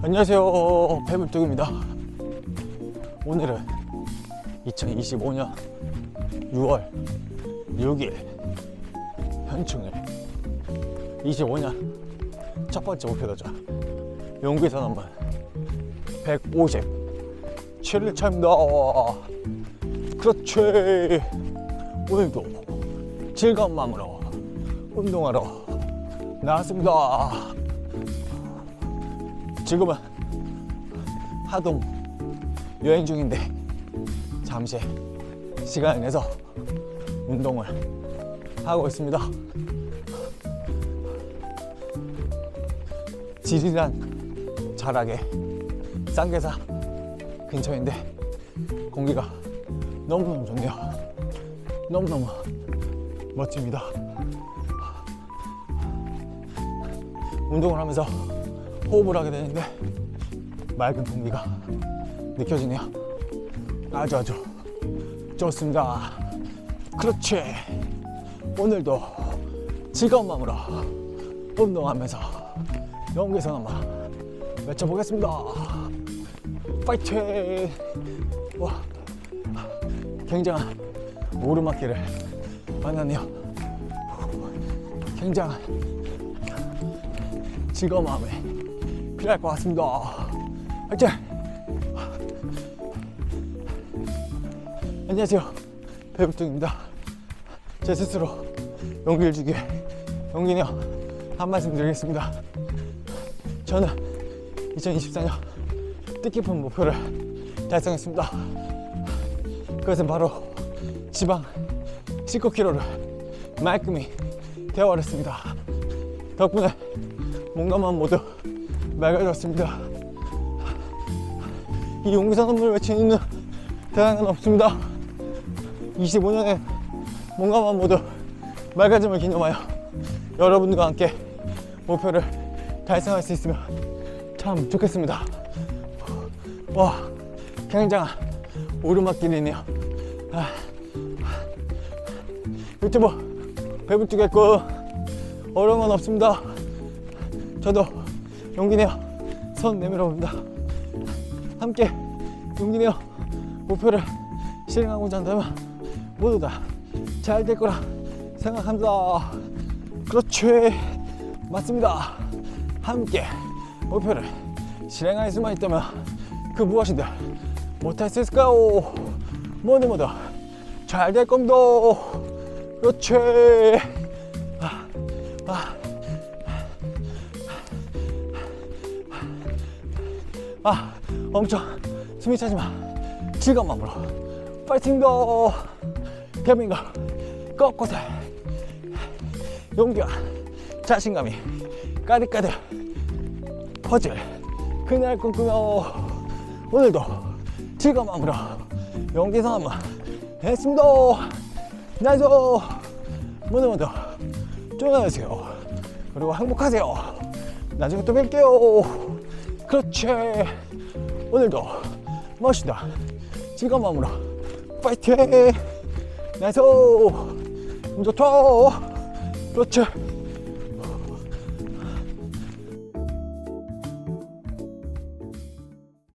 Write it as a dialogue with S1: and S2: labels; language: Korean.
S1: 안녕하세요. 배불뚝입니다. 오늘은 2025년 6월 6일 현충일. 25년 첫 번째 목표 도전 용기선 한번 157차입니다. 그렇지. 오늘도 즐거운 마음으로 운동하러 나왔습니다 지금은 하동 여행 중인데 잠시 시간을 내서 운동을 하고 있습니다. 지리산 자락의 쌍계사 근처인데 공기가 너무너무 좋네요. 너무너무 멋집니다. 운동을 하면서 호흡을 하게 되는데 맑은 공기가 느껴지네요. 아주 아주 좋습니다. 그렇지. 오늘도 즐거운 마음으로 운동하면서 연기선 한번 외쳐보겠습니다. 파이팅! 와, 굉장한 오르막길을 만났네요. 굉장한 즐거운 마음이 필요할 것 같습니다. 화이팅! 안녕하세요. 배불뚝입니다. 제 스스로 용기를 주기에 용기네요. 한 말씀 드리겠습니다. 저는 2024년 뜻깊은 목표를 달성했습니다. 그것은 바로 지방 19kg를 말끔히 태워버렸습니다. 덕분에 몸과 마음 모두 맑아졌습니다. 이 용기산 선물을 외치는 건 없습니다. 25년의 몸과 마음 모두 맑아짐을 기념하여 여러분들과 함께 목표를 달성할 수 있으면 참 좋겠습니다. 와, 굉장한 오르막길이네요. 아, 유튜브 배불뚝했고 어려운 건 없습니다. 저도 용기 내어 손 내밀어 봅니다. 함께 용기 내어 목표를 실행하고자 한다면 모두 다 잘 될 거라 생각합니다. 그렇지. 맞습니다. 함께 목표를 실행할 수만 있다면 그 무엇이든 못할 수 있을까요? 모두 모두 잘될 겁니다. 그렇지. 아, 아. 아, 엄청 숨이 차지만 즐거운 마음으로. 파이팅다 대한민국 곳곳에 용기와 자신감이 가득가득 퍼즐 그날 꿈꾸며 오늘도 즐거운 마음으로 용기상 한번 했습니다. 나이스. 모두 모두 좋아하세요. 그리고 행복하세요. 나중에 또 뵐게요 그렇지. 오늘도 멋있다. 즐거운 마음으로 파이팅! 나이스! 운 좋다. 그렇지